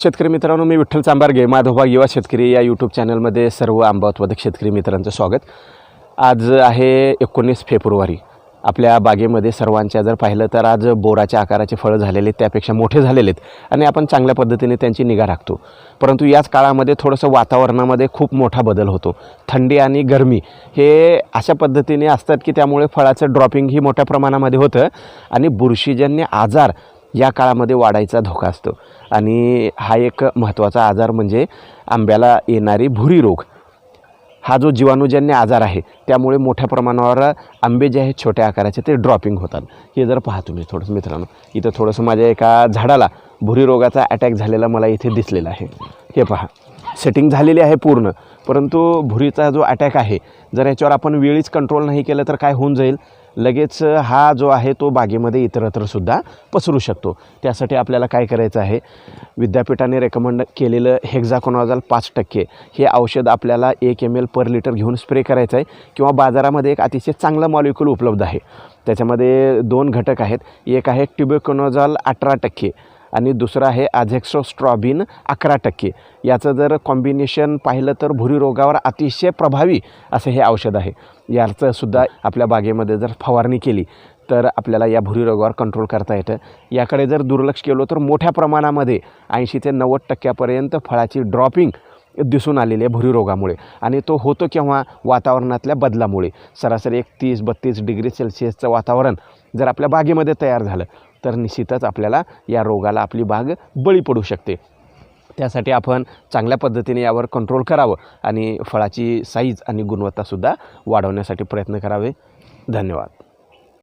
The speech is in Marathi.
शेतकरी मित्रांनो मी विठ्ठल चांबारगे माधोबा युवा शेतकरी या यूट्यूब चॅनलमध्ये सर्व आंबा उत्पादक शेतकरी मित्रांचं स्वागत. आज आहे एकोणीस फेब्रुवारी. आपल्या बागेमध्ये सर्वांच्या जर पाहिलं तर आज बोराच्या आकाराचे फळं झालेले आहेत, त्यापेक्षा मोठे झालेले आहेत आणि आपण चांगल्या पद्धतीने त्यांची निगा राखतो. परंतु याच काळामध्ये थोडंसं वातावरणामध्ये खूप मोठा बदल होतो. थंडी आणि गरमी हे अशा पद्धतीने असतात की त्यामुळे फळाचं ड्रॉपिंग ही मोठ्या प्रमाणामध्ये होतं आणि बुरशीजन्य आजार या काळामध्ये वाढायचा धोका असतो. आणि हा एक महत्त्वाचा आजार म्हणजे आंब्याला येणारी भुरी रोग. हा जो जीवाणूजन्य आजार आहे त्यामुळे मोठ्या प्रमाणावर आंबे जे आहेत छोट्या आकाराचे ते ड्रॉपिंग होतात. हे जर पाहा तुम्ही थोडंसं मित्रांनो. इथं थोडंसं माझ्या एका झाडाला भुरी रोगाचा अटॅक झालेला मला इथे दिसलेला आहे. हे पहा. सेटिंग झालेली आहे पूर्ण. परंतु भुरीचा जो अटॅक आहे जर याच्यावर आपण वेळीच कंट्रोल नाही केलं तर काय होऊन जाईल? लगेच हा जो आहे तो बागेमध्ये इतरत्रसुद्धा पसरू शकतो. त्यासाठी आपल्याला काय करायचं आहे? विद्यापीठाने रेकमेंड केलेलं हेक्झाकोनॉझाल पाच टक्के. हे औषध आपल्याला एक एम एल पर लिटर घेऊन स्प्रे करायचं आहे किंवा बाजारामध्ये एक अतिशय चांगलं मॉलिक्यूल उपलब्ध आहे. त्याच्यामध्ये दोन घटक आहेत. एक आहे ट्युबेकोनॉझॉल अठरा टक्के. आणि दुसरं आहे आझेक्सोस्ट्रॉबिन अकरा टक्के. याचं जर कॉम्बिनेशन पाहिलं तर भुरी रोगावर अतिशय प्रभावी असं हे औषध आहे. याचं सुद्धा आपल्या बागेमध्ये जर फवारणी केली तर आपल्याला या भुरी रोगावर कंट्रोल करता येतं. याकडे जर दुर्लक्ष केलं तर मोठ्या प्रमाणामध्ये ऐंशी ते नव्वद टक्क्यापर्यंत फळाची ड्रॉपिंग दिसून आलेली आहे भुरी रोगामुळे. आणि तो होतो केव्हा? वातावरणातल्या बदलामुळे. सरासरी एक तीस बत्तीस डिग्री सेल्सिअसचं वातावरण जर आपल्या बागेमध्ये तयार झालं तर निश्चितच आपल्याला या रोगाला आपली बाग बळी पडू शकते. त्यासाठी आपण चांगल्या पद्धतीने यावर कंट्रोल करावं आणि फळाची साईज आणि गुणवत्तासुद्धा वाढवण्यासाठी प्रयत्न करावे. धन्यवाद.